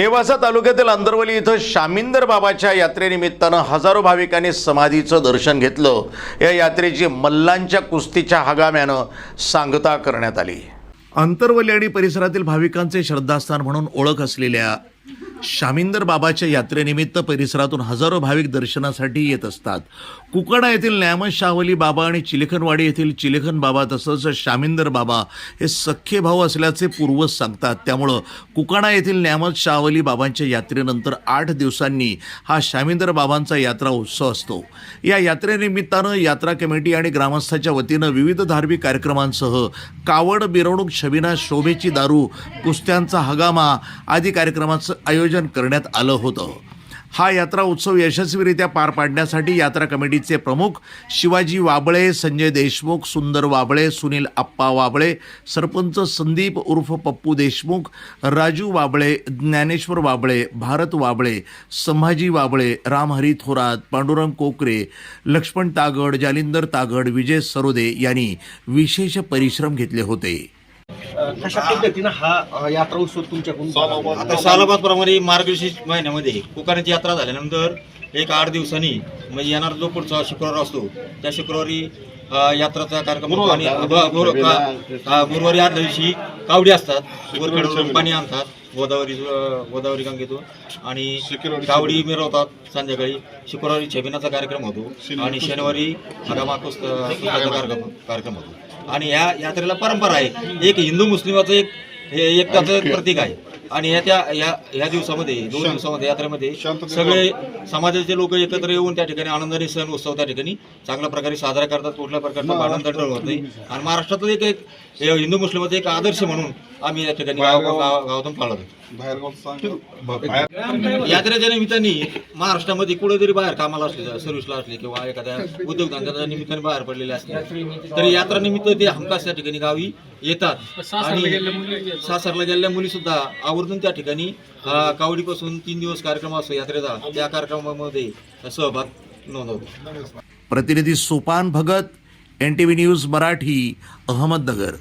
नेवासा तालुक्यातील अंदरवली इथं शामिंदर बाबाच्या यात्रेनिमित्तानं हजारो भाविकांनी समाधीचं दर्शन घेतलं. या यात्रेची मल्लांच्या कुस्तीच्या हगाम्यानं सांगता करण्यात आली. अंतरवली आणि परिसरातील भाविकांचे श्रद्धास्थान म्हणून ओळख असलेल्या शामिंदर बाबाच्या यात्रेनिमित्त परिसरातून हजारो भाविक दर्शनासाठी येत असतात. कुकडा येथील न्यामत शाहवली बाबा आणि चिलेखनवाडी येथील चिलेखन बाबा तसंच शामिंदर बाबा हे सख्खे भाऊ असल्याचे पूर्वज सांगतात. त्यामुळं कुकाणा येथील न्यामत शाहवली बाबांच्या यात्रेनंतर आठ दिवसांनी हा शामिंदर बाबांचा यात्रा उत्सव असतो. या यात्रेनिमित्तानं यात्रा कमिटी आणि ग्रामस्थाच्या वतीनं विविध धार्मिक कार्यक्रमांसह कावड मिरवणूक छबिना शोभेची दारू कुस्त्यांचा हगामा आदी कार्यक्रमाचं आयोजन आयोजन करण्यात आलं होतं. हा यात्रा उत्सव यशस्वीरित्या पार पाडण्यासाठी यात्रा कमिटीचे प्रमुख शिवाजी वाबळे संजय देशमुख सुंदर वाबळे सुनील आप्पा वाबळे सरपंच संदीप उर्फ पप्पू देशमुख राजू वाबळे ज्ञानेश्वर वाबळे भारत वाबळे संभाजी वाबळे रामहरी थोरात पांडुरंग कोकरे लक्ष्मण तागड जालिंदर तागड विजय सरोदे यांनी विशेष परिश्रम घेतले होते. कशा पद्धतीनं हा यात्रा उत्सव तुमच्याकडून आता सालाबादप्रमाणे मार्गशीर्ष महिन्यामध्ये कुकाराची यात्रा झाल्यानंतर एक आठ दिवसांनी म्हणजे येणारा जो पुढचा शुक्रवार असतो त्या शुक्रवारी यात्राचा कार्यक्रम होतो आणि गुरुवारी. आदल्या दिवशी कावडी असतात वरकडून पाणी आणतात गोदावरी गोदावरी गंगेतून. आणि कावडी मिरवतात संध्याकाळी. शुक्रवारी छबिनाचा कार्यक्रम होतो आणि शनिवारी हगामा कार्यक्रम कार्यक्रम होतो. आणि ह्या यात्रेला परंपरा आहे. एक हिंदू मुस्लिमाचं एक हे एकताचं प्रतीक आहे. आणि या त्या या या दिवसामध्ये दोन दिवसामध्ये यात्रेमध्ये सगळे समाजाचे लोक एकत्र येऊन त्या ठिकाणी आनंदाने सण उत्सव त्या ठिकाणी चांगल्या प्रकारे साजरा करतात कुठल्या प्रकारचा आनंद होत नाही. आणि महाराष्ट्रातलं एक एक हिंदू मुस्लिमाचा एक आदर्श म्हणून आम्ही या ठिकाणी गाव- गाव- गावातून पाळतो यात्रेच्या निमित्ताने महाराष्ट्रामध्ये कुठे जरी बाहेर कामाला असले सर्व्हिसला असले किंवा एखाद्या उद्योगधंद्याच्या निमित्ताने बाहेर पडलेले असले तरी यात्रा निमित्त ते हमखास त्या ठिकाणी गावी येतात. आणि सासरला गेलेल्या मुली सुद्धा आवर्जून त्या ठिकाणी कावडीपासून तीन दिवस कार्यक्रम असतो यात्रेचा त्या कार्यक्रमामध्ये सहभाग नोंदवतो. प्रतिनिधी Sopan Bhagat N T V news Marathi Ahmednagar.